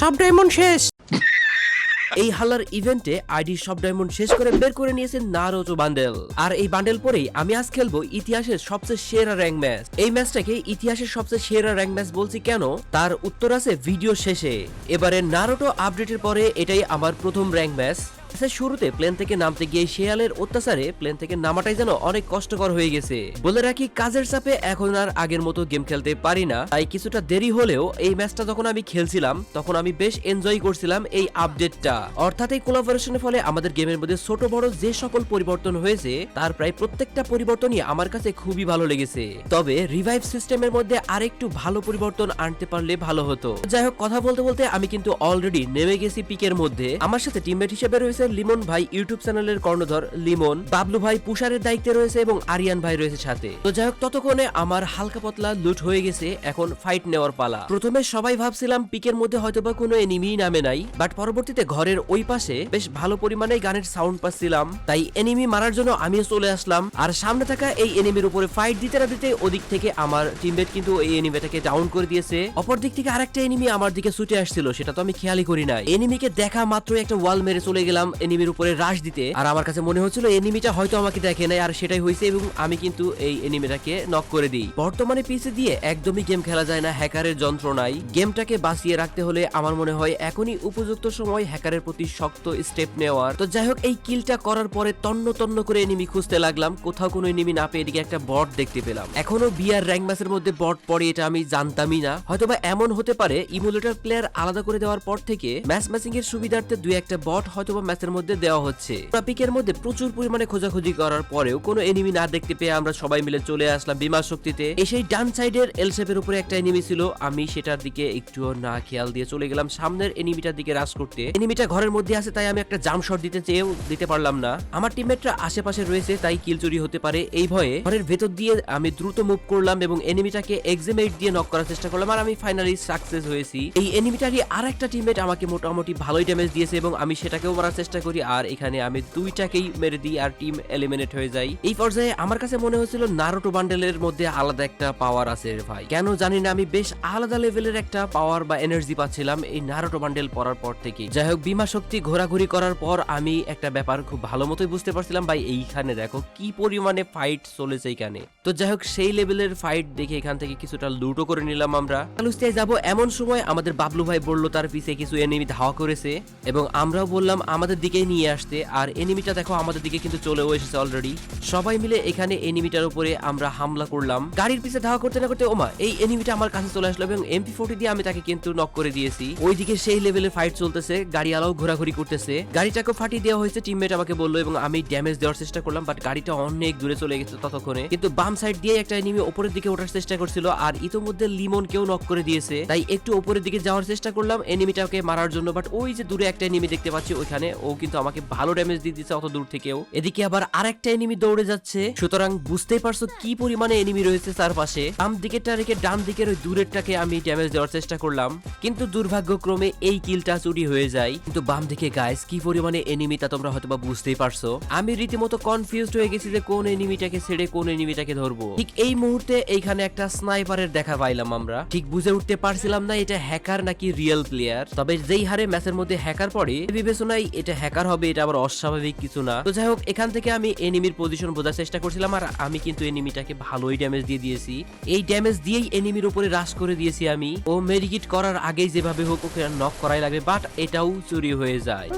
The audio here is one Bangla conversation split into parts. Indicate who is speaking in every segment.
Speaker 1: সব ডায়মন্ড শেষ। এই হাল্লার ইভেন্টে আইডি সব ডায়মন্ড শেষ করে বের করে নিয়েছে নারোজো বান্ডেল। আর এই বান্ডেল পরেই আমি আজ খেলব ইতিহাসের সবচেয়ে সেরা র্যাঙ্ক ম্যাচ। এই ম্যাচটাকে ইতিহাসের সবচেয়ে সেরা র্যাঙ্ক ম্যাচ বলছি কেন? তার উত্তর আছে ভিডিও শেষে। এবারে নারোটো আপডেটের পরে এটাই আমার প্রথম র্যাঙ্ক ম্যাচ। আচ্ছা শুরুতে প্লেন থেকে নামতে গিয়ে শেয়ালের অত্যাচারে প্লেন থেকে নামাটাই যেন অনেক কষ্টকর হয়ে গেছে। বলে রাখি, কাজের চাপে এখন আর আগের মতো গেম খেলতে পারি না। তাই কিছুটা দেরি হলেও এই ম্যাচটা যখন আমি খেলছিলাম, তখন আমি বেশ এনজয় করছিলাম এই আপডেটটা অর্থাৎ এই কোলাবোরেশনের ফলে আমাদের গেমের মধ্যে ছোট, বড় যে সকল পরিবর্তন হয়েছে, তার প্রায় প্রত্যেকটা পরিবর্তনই আমার কাছে খুবই ভালো লেগেছে। তবে রিভাইভ সিস্টেমের মধ্যে আরেকটু ভালো পরিবর্তন আনতে পারলে ভালো হতো। যাই হোক, কথা বলতে বলতে আমি কিন্তু অলরেডি নেমে গেছি পিকের মধ্যে। আমার সাথে টিমমেট হিসেবে রয়েছে লিমন ভাই ইউটিউব চ্যানেলের কর্ণধর, লিমন, বাবলু ভাই পুষারের দায়িত্বে রয়েছে এবং আরিয়ান ভাই রয়েছে সাথে। তো যাই হোক, ততক্ষণে আমার হালকা পাতলা লুট হয়ে গেছে, এখন ফাইট নেওয়ার পালা। প্রথমে সবাই ভাবছিলাম পিকের মধ্যে হয়তোবা কোনো এনিমি নামে নাই বাট পরবর্তীতে ঘরের ওই পাশে বেশ ভালো পরিমাণে গানের সাউন্ড পাচ্ছিলাম। তাই এনিমি মারার জন্য আমিও চলে আসলাম, আর সামনে থাকা এই এনিমির উপরে ফাইট দিতে না দিতে ওদিক থেকে আমার টিমমেট কিন্তু এই এনিমিটাকে ডাউন করে দিয়েছে। অপর দিক থেকে আরেকটা এনিমি আমার দিকে ছুটে আসছিল, সেটা তো আমি খেয়ালই করি নাই। এনিমিকে দেখা মাত্র একটা ওয়াল মেরে চলে গেলাম এনিমির উপরে রাশ দিতে। আর আমার কাছে মনে হচ্ছিল এনিমিটা হয়তো আমাকে দেখে নাই আর সেটাই হয়েছে এবং আমি কিন্তু এই এনিমিটাকে নক করে দিই। বর্তমানে পিসি দিয়ে একদমই গেম খেলা যায় না, হ্যাকারের যন্ত্রণায় গেমটাকে বাঁচিয়ে রাখতে হলে আমার মনে হয় এখনই উপযুক্ত সময় হ্যাকারের প্রতি শক্ত স্টেপ নেওয়ার। তো যাই হোক, এই কিলটা করার পরে তন্ন তন্ন করে এনিমি খুঁজতে লাগলাম। কোথাও কোনো এনিমি না পেয়ে এদিকে একটা বট দেখতে পেলাম। এখনও বিয়ার র্যাঙ্ক ম্যাচের মধ্যে বট পড়ে এটা আমি জানতামই না। হয়তোবা এমন হতে পারে ইমুলেটর প্লেয়ার আলাদা করে দেওয়ার পর থেকে ম্যাচ ম্যাচিং এর সুবিধার্থে দুই একটা বট হয়তোবা ম্যাচের মধ্যে দেওয়া হচ্ছে। টপিকের মধ্যে প্রচুর পরিমাণে খোঁজাখুঁজি করার পরেও কোনো এনিমি না দেখতে পেয়ে আমরা সবাই মিলে চলে আসলাম বিমা শক্তিতে। এসেই ডান সাইডের এল শেপের উপরে একটা এনিমি ছিল। আমি সেটার দিকে একটু না খেয়াল দিয়ে চলে গেলাম। সামনের এনিমিটার দিকে রাশ করতে। এনিমিটা ঘরের মধ্যে আছে, তাই আমি একটা জাম শট দিতে চেয়েও দিতে পারলাম না। আমার টিমমেটরা আশেপাশে রয়েছে, তাই কিল চুরি হতে পারে। এই ভয়ে ঘরের ভেতর দিয়ে আমি দ্রুত মুভ করলাম এবং এনিমিটাকে এক্সিমেট দিয়ে নক করার চেষ্টা করলাম আর আমি ফাইনালি সাকসেস হয়েছি। এই এনিমিটারই আর একটা টিমমেট আমাকে মোটামুটি ভালোই ড্যামেজ দিয়েছে এবং আমি সেটাকেও মারার চেষ্টা করি, আর এখানে আমি দুইটাকেই মেরে দিই আর টিম এলিমিনেট হয়ে যাই। এই পর্যায়ে আমার কাছে মনে হয়েছিল নারোটো বান্ডেলের মধ্যে আলাদা একটা পাওয়ার আছে ভাই। কেন জানি না, আমি বেশ আলাদা লেভেলের একটা পাওয়ার বা এনার্জি পাচ্ছিলাম এই নারোটো বান্ডেল পরার পর থেকে। যাই হোক বিমা শক্তি ঘোরাঘুরি করার পর আমি একটা ব্যাপার খুব ভালো মতোই বুঝতে পারছিলাম, ভাই, এইখানে দেখো কি পরিমাণে ফাইট চলেছে এইখানে। তো যাই হোক সেই লেভেলের ফাইট দেখে এখান থেকে কিছুটা লুটও করে নিলাম আমরা। কালুস্তিয়ায় যাব এমন সময় আমাদের বাবলু ভাই বলল, তার পিছে কিছু এনিমি ধাওয়া করেছে। এবং আমরাও বললাম, আমাদের দিকেই নিয়ে আসতে, আর এনিমিটা দেখো আমাদের দিকে কিন্তু চলেও এসেছে অলরেডি সবাই মিলে এখানে এনিমিটার উপরে আমরা হামলা করলাম। গাড়ির পিছে ধাওয়া করতে না করতে, ওমা, এই এনিমিটা আমার কাছে চলে আসলো এবং এমপি ফোর্টি দিয়ে আমি তাকে কিন্তু নক করে দিয়েছি। ওইদিকে সেই লেভেলে ফাইট চলতেছে, গাড়ি আলাও ঘোরাঘুরি করতেছে। গাড়িটাকে ফাটিয়ে দেওয়া হয়েছে টিমমেট আমাকে বলল এবং আমি ড্যামেজ দেওয়ার চেষ্টা করলাম বাট গাড়িটা অনেক দূরে চলে গেছে ততক্ষণে। কিন্তু বাম সাইড দিয়ে একটা এনিমি উপরের দিকে ওঠার চেষ্টা করছিল, আর ইতোমধ্যে লিমন কেউ নক করে দিয়েছে। তাই একটু উপরের দিকে যাওয়ার চেষ্টা করলাম এনিমিটাকে মারার জন্য বাট ওই যে দূরে একটা এনিমি দেখতে পাচ্ছি ওইখানে কিন্তু আমাকে ভালো ড্যামেজ দিয়ে দিচ্ছে অত দূর থেকেও। এদিকে আবার আরেকটা এনিমি দৌড়ে যাচ্ছে। সুতরাং বুঝতেই পারছ কি পরিমাণে এনিমি রয়েছে তার পাশে। বাম দিকেরটা রেখে ডান দিকের ওই দূরেরটাকে আমি ড্যামেজ দেওয়ার চেষ্টা করলাম। কিন্তু দুর্ভাগ্যক্রমে এই কিলটা চুরি হয়ে যায়। কিন্তু বাম দিকে গাইস কি পরিমাণে এনিমি তা তোমরা হয়তো বা বুঝতেই পারছ। আমি রীতিমতো কনফিউজড হয়ে গেছি যে কোন এনিমিটাকে ছেড়ে কোন এনিমিটাকে ধরবো। ঠিক এই মুহূর্তে এইখানে একটা স্নাইপারের দেখা পাইলাম আমরা। ঠিক বুঝে উঠতে পারছিলাম না এটা হ্যাকার নাকি রিয়েল প্লেয়ার তবে যেই হারে ম্যাচের মধ্যে হ্যাকার পড়ে বিবেচনায় এটা হ্যাকার হবে, এটা আবার অস্বাভাবিক কিছু না। তো যাই হোক, এখান থেকে আমি এনিমির পজিশন বোঝার চেষ্টা করছিলাম, আর আমি কিন্তু এনিমিটাকে ভালোই ড্যামেজ দিয়ে দিয়েছি। এই ড্যামেজ দিয়েই এনিমির উপরে রাশ করে দিয়েছি আমি। ও মেডিকিট করার আগেই যেভাবে হোক, ওকে নক করাই লাগবে বাট এটাও চুরি হয়ে যায়।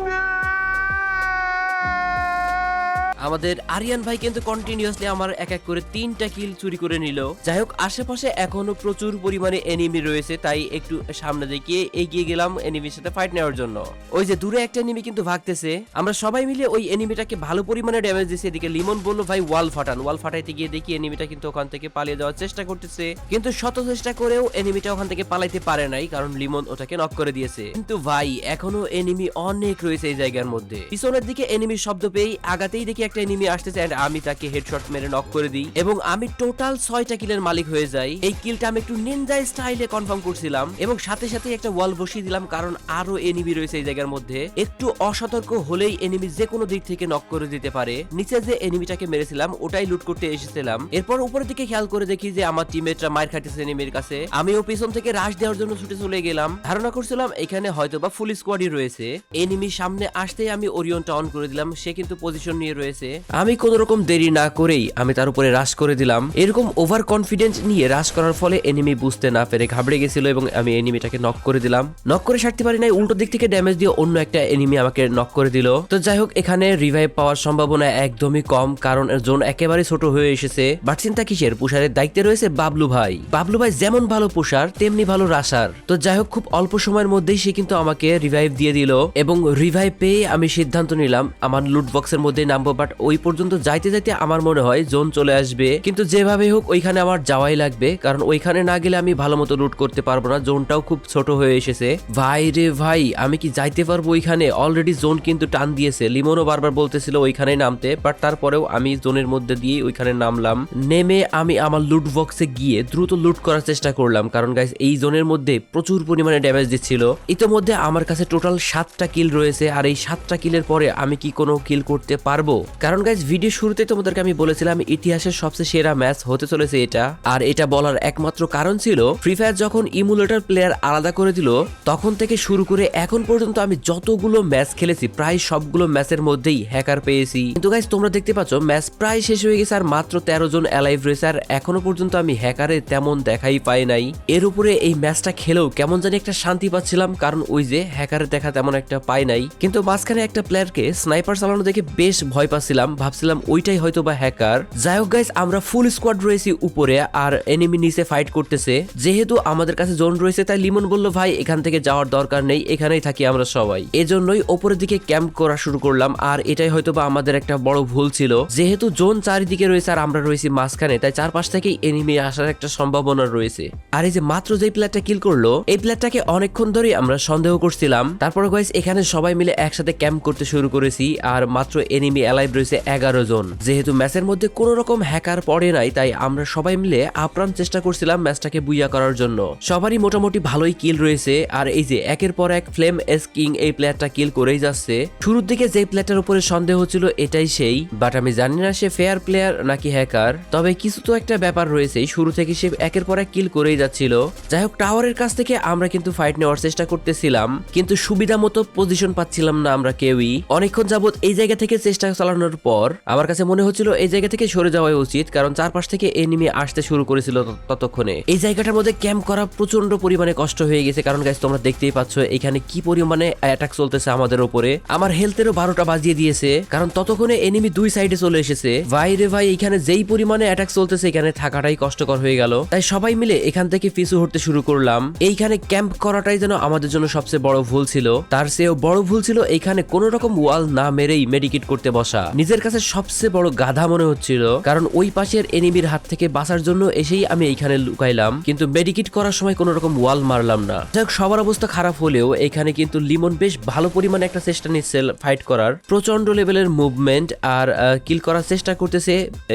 Speaker 1: আমাদের আরিয়ান ভাই কিন্তু কন্টিনিউয়াসলি আমার এক এক করে তিনটা কিল চুরি করে নিল। যাই হোক আশেপাশে এখনও প্রচুর পরিমাণে এনিমি রয়েছে, তাই একটু সামনে দিকে এগিয়ে গেলাম এনিমির সাথে ফাইট নেওয়ার জন্য। ওই যে দূরে একটা এনিমি কিন্তু ভাগতেছে। আমরা সবাই মিলে ওই এনিমিটাকে ভালো পরিমাণে ড্যামেজ দিয়েছি। এদিকে লিমন বলল, ভাই ওয়াল ফাটান। ওয়াল ফাটাইতে গিয়ে দেখি এনিমিটা কিন্তু ওখান থেকে পালিয়ে যাওয়ার চেষ্টা করতেছে। কিন্তু শত চেষ্টা করেও এনিমিটা ওখান থেকে পালাইতে পারে নাই, কারণ লিমন ওটাকে নক করে দিয়েছে। কিন্তু ভাই, এখনও এনিমি অনেক রয়েছে এই জায়গার মধ্যে। পিছনের দিকে এনিমির শব্দ পেয়ে আগাতেই দেখি একটা এনিমি আসতেছে and আমি তাকে হেডশট মেরে নক করে দিই এবং আমি টোটাল ছয়টা কিলের মালিক হয়ে যাই। এই কিলটা আমি একটু নিনজা স্টাইলে কনফার্ম করছিলাম এবং সাথে সাথে একটা ওয়াল বসিয়ে দিলাম কারণ আরও এনিমি রয়েছে এই জায়গার মধ্যে। একটু অসতর্ক হলেই এনিমি যে কোনো দিক থেকে নক করে দিতে পারে। নিচে যে এনিমিটাকে মেরেছিলাম, ওটাই লুট করতে এসেছিলাম। এরপর উপরের দিকে খেয়াল করে দেখি যে আমার টিমমেটরা মার খাইতেছে এনিমির কাছে। আমিও পিছন থেকে রাশ দেওয়ার জন্য ছুটে চলে গেলাম। ধারণা করছিলাম এখানে হয়তো বা ফুল স্কোয়াডই রয়েছে। এনিমি সামনে আসতেই আমি ওরিয়নটা অন করে দিলাম। সে কিন্তু পজিশন নিয়ে রয়েছে। আমি কোন রকম দেরি না করেই আমি তার উপরে রাশ করে দিলাম। এরকম ওভার কনফিডেন্স নিয়ে রাশ করার ফলে এনিমি বুঝতে না পেরে ঘাবড়ে গেছিল এবং আমি এনিমিটাকে নক করে দিলাম। নক করে সারতে পারি নাই, উল্টো দিক থেকে ড্যামেজ দিয়ে অন্য একটা এনিমি আমাকে নক করে দিল। তো যাই হোক, এখানে রিভাইভ পাওয়ার সম্ভাবনা একদমই কম, কারণ জোন একেবারে ছোট হয়ে এসেছে। বাট চিন্তা কিসের? পুষারের দায়িত্বে রয়েছে বাবলু ভাই। বাবলু ভাই যেমন ভালো পুষার, তেমনি ভালো রাসার। তো যাই হোক, খুব অল্প সময়ের মধ্যেই সে কিন্তু আমাকে রিভাইভ দিয়ে দিল এবং রিভাইভ পেয়ে আমি সিদ্ধান্ত নিলাম, আমার লুট বক্সের মধ্যে নামবো। ওই পর্যন্ত যাইতে যাইতে আমার মনে হয় জোন চলে আসবে। কিন্তু যেভাবে হোক ওইখানে আমার যাওয়াই লাগবে, কারণ ওইখানে না গেলে আমি ভালো মতো লুট করতে পারব না। জোনটাও খুব ছোট হয়ে এসেছে। ভাই রে ভাই, আমি কি যাইতে পারব ওইখানে? অলরেডি জোন কিন্তু টান দিয়েছে। লিমনও বারবার বলতেছিল ওইখানে নামতে বাট তারপরেও আমি জোনের মধ্যে দিয়ে ওইখানে নামলাম। নেমে আমি আমার লুট বক্সে গিয়ে দ্রুত লুট করার চেষ্টা করলাম, কারণ গাইস এই জোনের মধ্যে প্রচুর পরিমাণে ড্যামেজ দিচ্ছিল। ইতোমধ্যে আমার কাছে টোটাল সাতটা কিল রয়েছে, আর এই সাতটা কিলের পরে আমি কি কোনো কিল করতে পারব? কারণ গাইস ভিডিও শুরুতে তোমাদেরকে আমি বলেছিলাম, ইতিহাসের সবচেয়ে সেরা ম্যাচ হতে চলেছে এটা। আর এটা বলার একমাত্র কারণ ছিল ফ্রি ফায়ার যখন ইমুলেটর প্লেয়ার আলাদা করে দিল, তখন থেকে শুরু করে এখন পর্যন্ত আমি যতগুলো ম্যাচ খেলেছি, প্রায় সবগুলো ম্যাচের মধ্যেই হ্যাকার পেয়েছি। কিন্তু গাইস তোমরা দেখতে পাচ্ছ ম্যাচ প্রায় শেষ হয়ে গেছে আর মাত্র তেরো জন অ্যালাইভ রয়েছে আর এখনও পর্যন্ত আমি হ্যাকারে তেমন দেখাই পাই নাই। এর উপরে এই ম্যাচটা খেলেও কেমন জানি একটা শান্তি পাচ্ছিলাম, কারণ ওই যে হ্যাকারের দেখা তেমন একটা পাই নাই। কিন্তু মাঝখানে একটা প্লেয়ারকে স্নাইপার চালানো দেখে বেশ ভয় পাচ্ছিলাম ভাবছিলাম ওইটাই হয়তো বা হ্যাকার যাই হোক গাইস আমরা ফুল স্কোয়াড রয়েছি উপরে আর এনিমি নিচে ফাইট করতেছে। যেহেতু আমাদের কাছে জোন রয়েছে, তাই লিমন বলল, ভাই, এখান থেকে যাওয়ার দরকার নেই, এখানেই থাকি আমরা সবাই। এজন্যই ওপরের দিকে ক্যাম্প করা শুরু করলাম, আর এটাই হয়তো বা আমাদের একটা বড় ভুল ছিল। যেহেতু জোন চারিদিকে রয়েছে আর আমরা রয়েছি মাঝখানে, তাই চারপাশ থেকেই এনিমি আসার একটা সম্ভাবনা রয়েছে। আর এই যে মাত্র যে প্লেয়ারটা কিল করল, এই প্লেয়ারটাকে অনেকক্ষণ ধরেই আমরা সন্দেহ করছিলাম। তারপরে গাইস এখানে সবাই মিলে একসাথে ক্যাম্প করতে শুরু করেছি, আর মাত্র এনিমি অ্যালাইভ রয়েছে এগারো জন। যেহেতু ম্যাচের মধ্যে কোনো রকম হ্যাকার পড়ে নাই, তাই আমরা সবাই মিলে আপ্রাণ চেষ্টা করছিলাম ম্যাচটাকে বুইয়া করার জন্য। সবারই মোটামুটি ভালোই কিল রয়েছে, আর এই যে একের পর এক ফ্লেম এস কিং এই প্লেয়ারটা কিল করেই যাচ্ছে। শুরুর দিকে যে প্লেয়ারটার উপরে সন্দেহ ছিল, এটাই সেই। বাট আমি জানি না সে ফেয়ার প্লেয়ার নাকি হ্যাকার। তবে কিছু তো একটা ব্যাপার রয়েছে শুরু থেকে সে একের পর এক কিল করেই যাচ্ছিল। যাই হোক টাওয়ারের কাছ থেকে আমরা কিন্তু ফাইট নেওয়ার চেষ্টা করতেছিলাম, কিন্তু সুবিধা মতো পজিশন পাচ্ছিলাম না আমরা কেউই। অনেকক্ষণ যাবত এই জায়গা থেকে চেষ্টা চালানোর পর আমার কাছে মনে হচ্ছিল এই জায়গা থেকে সরে যাওয়া উচিত, কারণ চারপাশ থেকে এনিমি আসতে শুরু করেছিল ততক্ষণে। এই জায়গাটার মধ্যে ক্যাম্প করা প্রচণ্ড পরিমাণে কষ্ট হয়ে গেছে, কারণ গাইস তোমরা দেখতেই পাচ্ছ এখানে কি পরিমাণে অ্যাটাক চলতেছে আমাদের উপরে। আমার হেলথেরও বারোটা বাজিয়ে দিয়েছে, কারণ ততক্ষণে এনিমি দুই সাইডে চলে এসেছে। ভাই রে ভাই, এখানে যেই পরিমাণে অ্যাটাক চলতেছে, এখানে থাকাটাই কষ্টকর হয়ে গেল। তাই সবাই মিলে এখান থেকে পিছু হতে শুরু করলাম। এইখানে ক্যাম্প করাটাই যেন আমাদের জন্য সবচেয়ে বড় ভুল ছিল। তার চেয়েও বড় ভুল ছিল এখানে কোনো রকম ওয়াল না মেরেই মেডিকেট করতে বসা। নিজের কাছে সবচেয়ে বড় গাধা মনে হচ্ছিল, কারণ ওই পাশের এনিমির হাত থেকে বাঁচার জন্য এসেই আমি এইখানে লুকাইলাম, কিন্তু মেডিকেট করার সময় কোনো রকম ওয়াল মারলাম না। যাই সবার অবস্থা খারাপ হলেও এখানে কিন্তু লিমন বেশ ভালো পরিমাণে একটা চেষ্টা নিচ্ছে ফাইট করার। প্রচণ্ড লেভেলের মুভমেন্ট আর কিল করার চেষ্টা করতেছে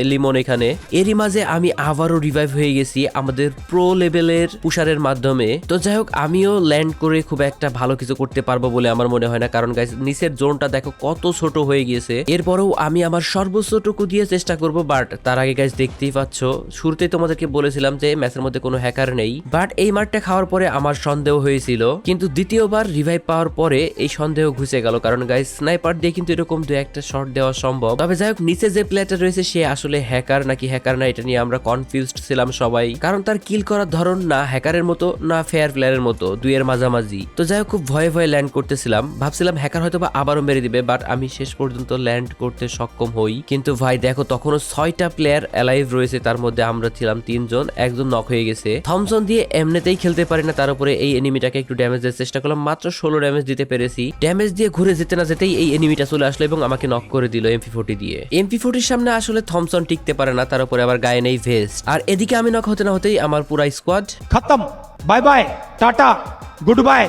Speaker 1: লিমন এখানে। এরই মাঝে আমি আবারও রিভাইভ হয়ে গেছি আমাদের প্রো লেভেলের পুষারের মাধ্যমে। তো যাই হোক, আমিও ল্যান্ড করে খুব একটা ভালো কিছু করতে পারব বলে আমার মনে হয় না, কারণ গাইস নিচের জোনটা দেখো কত ছোট হয়ে গিয়েছে। এরপরেও আমি আমার সর্বোচ্চটুকু দিয়ে চেষ্টা করব বাট তার আগে গাইস দেখতেই পাচ্ছ, শুরুতেই তোমাদেরকে বলেছিলাম যে ম্যাচের মধ্যে কোনো হ্যাকার নেই বাট এই মারটা খাওয়ার পরে আমার সন্দেহ হয়েছিল, কিন্তু দ্বিতীয়বার রিভাইভ পাওয়ার পরে এই সন্দেহ ঘুষে গেল, কারণ গাইস স্নাইপার দিয়ে কিন্তু এরকম দু একটা শট দেওয়া সম্ভব। তবে যাই হোক, নিচে যে প্লেয়ারটা রয়েছে, সে আসলে হ্যাকার নাকি হ্যাকার না, এটা নিয়ে আমরা কনফিউজড ছিলাম সবাই, কারণ তার কিল করার ধরন না হ্যাকারের মতো, না ফেয়ার প্লেয়ারের মতো, দুইয়ের মাঝামাঝি। তো যাই হোক, খুব ভয়ে ভয়ে ল্যান্ড করতেছিলাম, ভাবছিলাম হ্যাকার হয়তো বা আবারও মেরে দিবে বাট আমি শেষ পর্যন্ত ল্যান্ড করতে করতে সক্ষম হই। কিন্তু ভাই, দেখো, তখনও ছয়টা প্লেয়ার অ্যালাইভ রয়েছে, তার মধ্যে আমরা ছিলাম তিনজন, একজন নক হয়ে গেছে। থমসন দিয়ে এমনিতেই খেলতে পারি না, তার উপরে এই এনিমিটাকে একটু ড্যামেজ দেওয়ার চেষ্টা করলাম। মাত্র ষোলো ড্যামেজ দিতে পেরেছি। ড্যামেজ দিয়ে ঘুরে যেতে না যেতেই এই এনিমিটা চলে আসলো এবং আমাকে নক করে দিল এমপি ফোর্টি দিয়ে। এমপি ফোর্টির সামনে আসলে থমসন টিকতে পারে না, তার উপরে আবার গায়ে নেই ভেস্ট আর এদিকে আমি নক হতে না হতেই আমার পুরা স্কোয়াড
Speaker 2: খতম। Bye bye tata goodbye